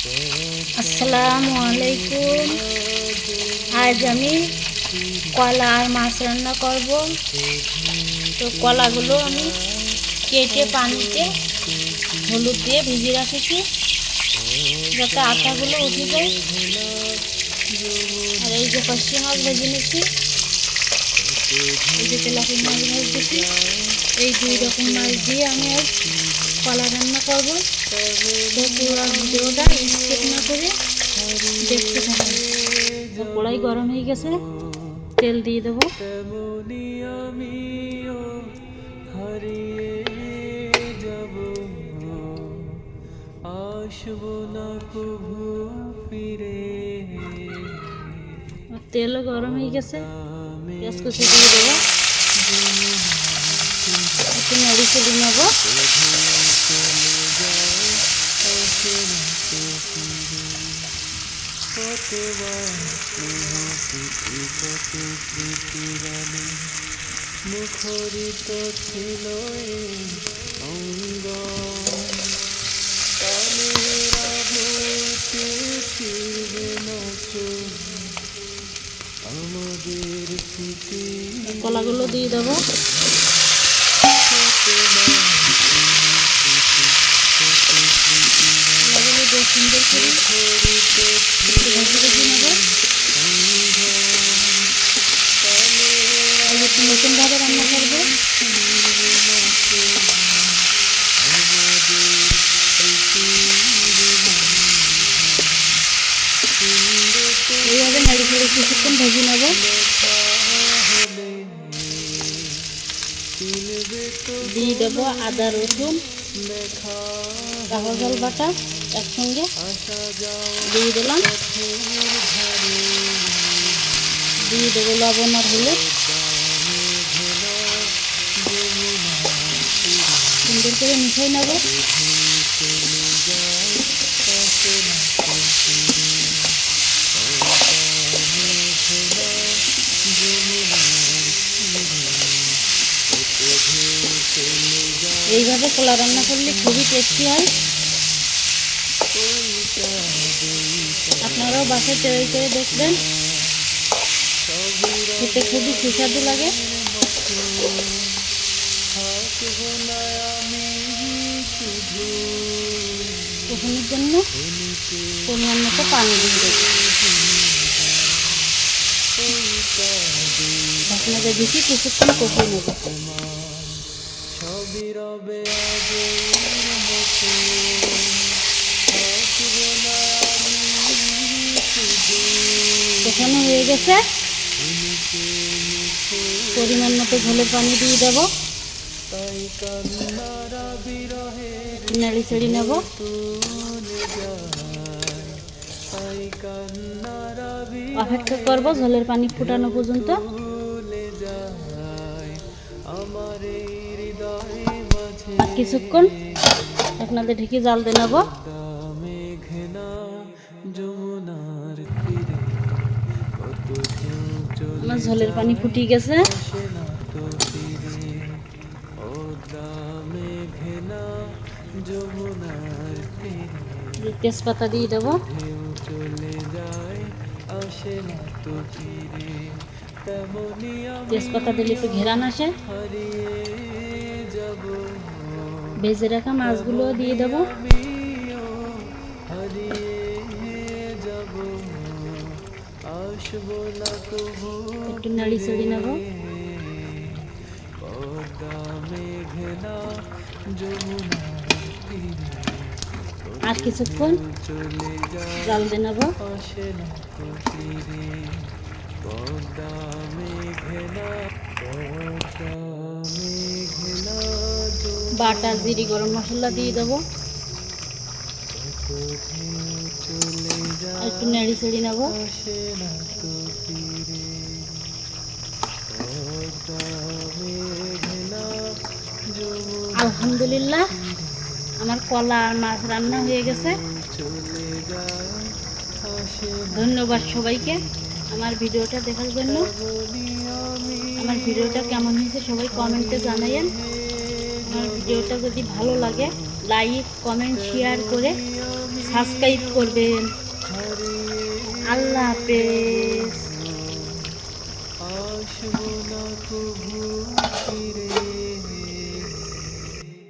আসসালামু আলাইকুম। আজ আমি কলা আর মাছ রান্না করব। তো কলাগুলো আমি কেটে পানিতে হলুদ দিয়ে ভিজিয়ে রাখেছি, যাতে আটাগুলো উঠে যায়। আর এই যে কষ্টি মাছ ভেজে নিয়েছি, এই যে তেলাপি মাছ ভেজেছি এই দুই রকম মাছ দিয়ে আমি কলা রান্না করব স্কিপ না করে দেখতে থাকুন তো কড়াই গরম হয়ে গেছে তেল দিয়ে দেবো তেমনি আমিও হারিয়ে যাব আসব না কভু ফিরে আর তেলও গরম হয়ে গেছে পেঁয়াজ কুচি দিয়ে দেবো একটু নেড়ে চেড়ে নেব কতবার স্নেহ প্রীতি কত স্মৃতিরানি মুখরিত ছিল অঙ্গ কলাগুলো দিয়ে দেবো। করে ভাজি ভেজে নেব একটু নতুনভাবে রান্না করব এইভাবে নাড়ি করে কিছুক্ষণ ভেজে নেব দিয়ে দেবো আদা রসুন। কাগজল বাটা একসঙ্গে দিয়ে দিলাম। দিয়ে দেবো লবণ আর হলুদ। সুন্দর করে মিশাই নেব। এইভাবে কলা রান্না করলে খুবই টেস্টি হয়। আপনারাও বাসায় তৈরি করে দেখবেন। খেতে খুবই সুস্বাদু লাগে। কখনের জন্য পরিমাণ মতো পানি দেবো আপনাদের বেশি কিছুক্ষণ কষিয়ে নেব সবই রবে আগের মতো থাকব না আমি শুধু। কষানো হয়ে গেছে। পরিমাণ মতো ঝোলের পানি দিয়ে দেবো। নেড়ি চেড়ি নেব। অপেক্ষা করব ঝোলের পানি ফুটানো পর্যন্ত। কিছুক্ষণ। আপনাদের ঢেকে জাল দিয়ে নেব। আমার ঝোলের পানি ফুটিয়ে গেছে। তেজপাতা দিয়ে দেবো। তেজপাতা দিলে একটু ঘেরান আসে। ভেজে রাখা মাছগুলো দিয়ে দেবো। একটু নাড়ি চড়ি নেব। আর কিছুক্ষণ জাল দিয়ে নেব। পদ্মা মেঘনা বাটা, জিরি, গরম মশলা দিয়ে দেবো। একটু নেড়ি চেড়ি নেব। আলহামদুলিল্লাহ, আমার কলা আর মাছ রান্না হয়ে গেছে। ধন্যবাদ সবাইকে আমার ভিডিওটা দেখার জন্য। আমার ভিডিওটা কেমন হয়েছে সবাই কমেন্টে জানাইয়েন। আমার ভিডিওটা যদি ভালো লাগে লাইক কমেন্ট শেয়ার করে সাবস্ক্রাইব করবেন। আল্লাহ হাফেজ।